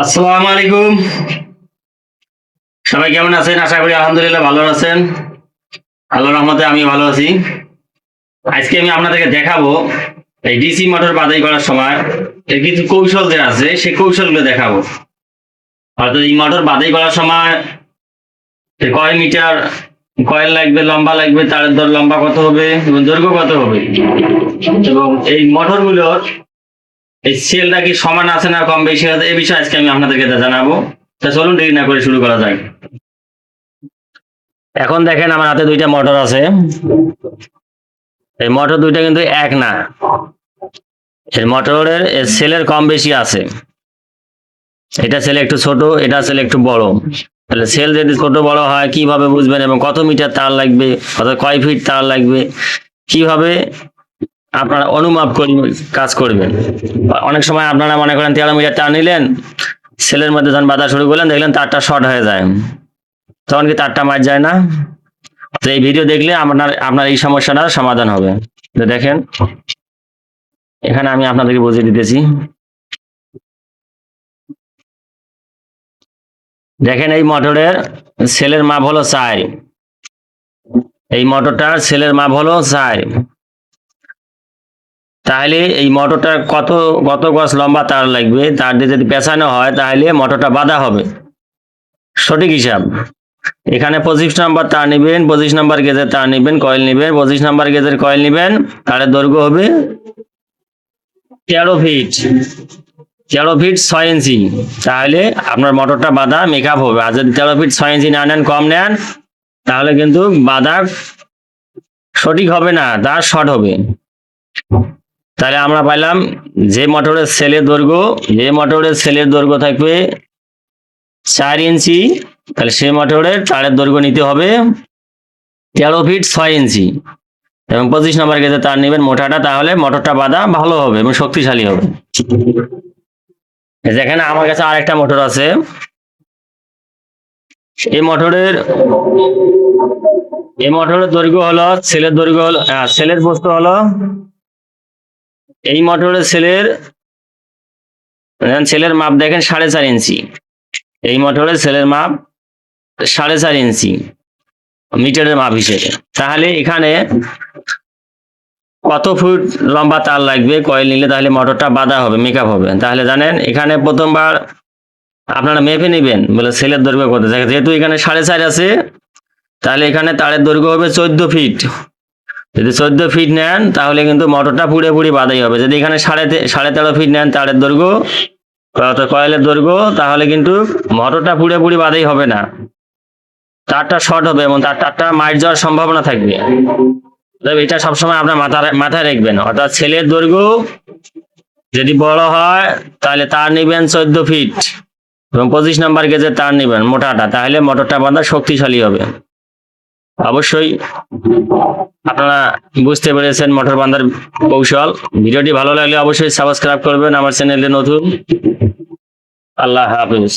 আসসালামু আলাইকুম। সবাই কেমন আছেন? আশা করি আলহামদুলিল্লাহ ভালো আছেন। আল্লাহ রহমতে আমি ভালো আছি। আজকে আমি আপনাদেরকে দেখাবো এই ডিসি মোটর বাদাই করার সময় এর কিছু কৌশল যে আছে, সেই কৌশলগুলো দেখাবো। অর্থাৎ এই মোটর বাদাই করার সময় কয় মিটার, কয়েল লাগবে, লম্বা লাগবে তার দর লম্বা কত হবে এবং দৈর্ঘ্য কত হবে? এবং এই মোটরগুলোর এই সেলটা কি সমান আছে না কম বেশি আছে? এই বিষয়ে আজকে আমি আপনাদেরকে জানাব। তা চলুন দেরি না করে শুরু করা যাক। এখন দেখেন আমার হাতে দুইটা মোটর আছে। এই মোটর দুইটা কিন্তু এক না। এর মোটরের সেলের কম বেশি আছে। এটা সেল একটু ছোট, এটা সেল একটু বড়। তাহলে সেল যদি ছোট বড় হয়, কীভাবে বুঝবেন এবং কত মিটার তার লাগবে অর্থাৎ কয় ফিট তার লাগবে, কীভাবে আপনারা অনুমাপ করে কাজ করবেন। অনেক সময় আপনারা মনে করেন তেরো মিটার তার নিলেন, সেলের মধ্যে যখন বাধা শুরু করলেন, দেখলেন তারটা শর্ট হয়ে যায়। তখন কি তারটা মার যায় না? তো এই ভিডিও দেখলে আপনার আপনার এই সমস্যাটার সমাধান হবে। তো দেখেন, এখানে আমি আপনাদেরকে বুঝিয়ে দিতেছি। দেখেন এই মোটরের সেলের মাপ হলো চার। এই মোটরটার সেলের মাপ হলো চার। তাহলে এই মোটরটার কত কত গজ লম্বা তার লাগবে? তার দিয়ে যদি পেঁচানো হয়, তাহলে মোটরটা বাঁধা হবে। সঠিক হিসাব। এখানে পঁচিশ নম্বর তার নেবেন, পঁচিশ নম্বর গেজের তার নেবেন, কয়েল নেবেন, পঁচিশ নম্বর গেজের কয়েল নেবেন তারের দৈর্ঘ্য হবে তেরো ফিট। তেরো ফিট ছয় ইঞ্চি। তাহলে আপনার মোটরটা বাঁধা মেকআপ হবে। আর যদি তেরো ফিট ছয় ইঞ্চি না নেন, কম নেন, তাহলে কিন্তু বাঁধা সঠিক হবে না, তার শর্ট হবে। তাহলে আমরা পাইলাম যে মোটরের সেলের দৈর্ঘ্য যে মোটরের সেলের দৈর্ঘ্য থাকবে চার ইঞ্চি তাহলে সেই মোটরের তারের দৈর্ঘ্য নিতে হবে তেরো ফিট ছয় ইঞ্চি। এবং পঁচিশ নম্বর গেজে তার নেবেন মোটাটা তাহলে মোটরটা বাঁধা ভালো হবে এবং শক্তিশালী হবে। যেখানে আমার কাছে আরেকটা মোটর আছে। এই মোটরের এই মোটরের দৈর্ঘ্য হলো সেলের দৈর্ঘ্য হলো আহ, সেলের বস্তু হলো এই মোটরের সেলের সেলের মাপ দেখেন সাড়ে চার ইঞ্চি। এই মোটরের সেলের মাপ সাড়ে চার ইঞ্চি, মিটারের মাপ হিসেবে। তাহলে এখানে কত ফুট লম্বা তার লাগবে কয়েল নিলে, তাহলে মোটরটা বাঁধা হবে মেকআপ হবে। তাহলে জানেন, এখানে প্রথমবার আপনারা মেপে নেবেন, বলে সেলের দৈর্ঘ্য কত? যেহেতু এখানে সাড়ে চার আছে, তাহলে এখানে তারের দৈর্ঘ্য হবে চোদ্দ ফিট। যদি চোদ্দ ফিট নেন, তাহলে কিন্তু মোটরটা পুড়ে পুড়ে বাধাই হবে। যদি এখানে সাড়ে সাড়ে তেরো ফিট নেন, তারের দৈর্ঘ্য কয়েলের দৈর্ঘ্য, তাহলে কিন্তু মোটরটা পুড়ে পুড়ে বাধাই হবে না। তারটা শর্ট হবে এবং তার, তারটা মাইট যাওয়ার সম্ভাবনা থাকবে। এটা সবসময় আপনার মাথায় মাথায় রাখবেন। অর্থাৎ ছেলের দৈর্ঘ্য যদি বড় হয়, তাহলে তার নেবেন চোদ্দ ফিট এবং পঁচিশ নম্বর গেজের তার নেবেন মোটাটা। তাহলে মোটরটা বাঁধা শক্তিশালী হবে। অবশ্যই আপনারা বুঝতে পেরেছেন মোটর বান্ধার কৌশল। ভিডিওটি ভালো লাগলে অবশ্যই সাবস্ক্রাইব করবেন, আমার চ্যানেলে নতুন। আল্লাহ হাফিজ।